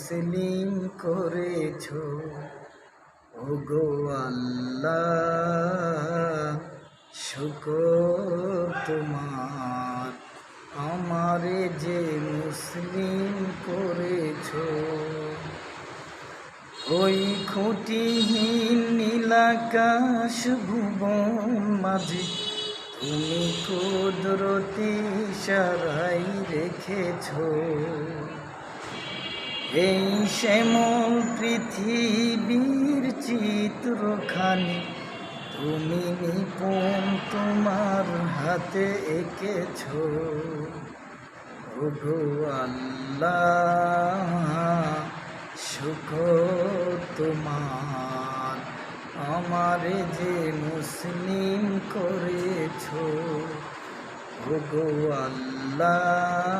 মুসলিম করেছ? ওগো আল্লাহ, শুকর তোমার। আমারে যে মুসলিম করেছ, ওই খুঁটিহীন নীলাকাশ ভুবন মাঝে তুমি কুদরতি সারাই রেখেছ। এই শ্যামল পৃথিবীর চিত্রখানি, তুমি নিপুণ তোমার হাতে এঁকেছ। ওগো আল্লাহ সুখ তোমার, আমারে যে মুসলিম করেছ। ওগো আল্লাহ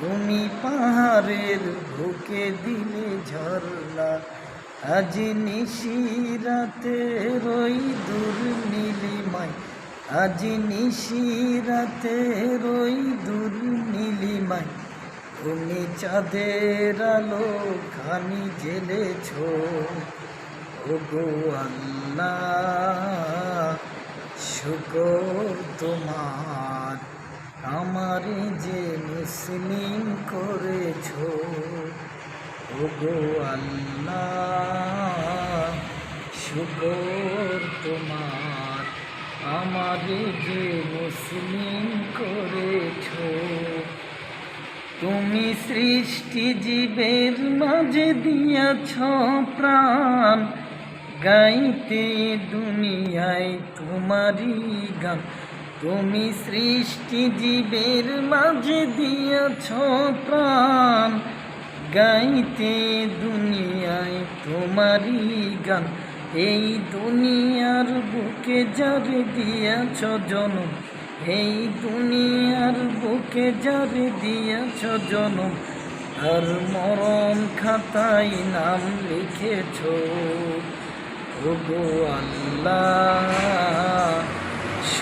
তুমি পাহাড়ের বুকে দিলে ঝরলা আজ নিশিরাতে রই দূর নীলিমায়। আজ নিশিরাতে রই দূর নীলিমায়। তুমি চাঁদের আলো খানি জেলেছ ওগো আল্লাহ শুকর তোমার আমার যে মুসলিম করেছ, ওগো আল্লাহ তোমার। আমার যে মুসলিম করেছ, তুমি সৃষ্টি জীবের মাঝে দিয়াছ প্রাণ। গাইতে দুনিয়ায় তোমারই গান। তুমি সৃষ্টি জীবের মাঝে দিয়াছ প্রাণ। গাইতে দুনিয়ায় তোমারই গান। এই দুনিয়ার বুকে যারে দিয়াছ জনম, এই দুনিয়ার বুকে যারে দিয়াছ জনম আর মরণ খাতায় নাম লিখেছ। ওগো আল্লাহ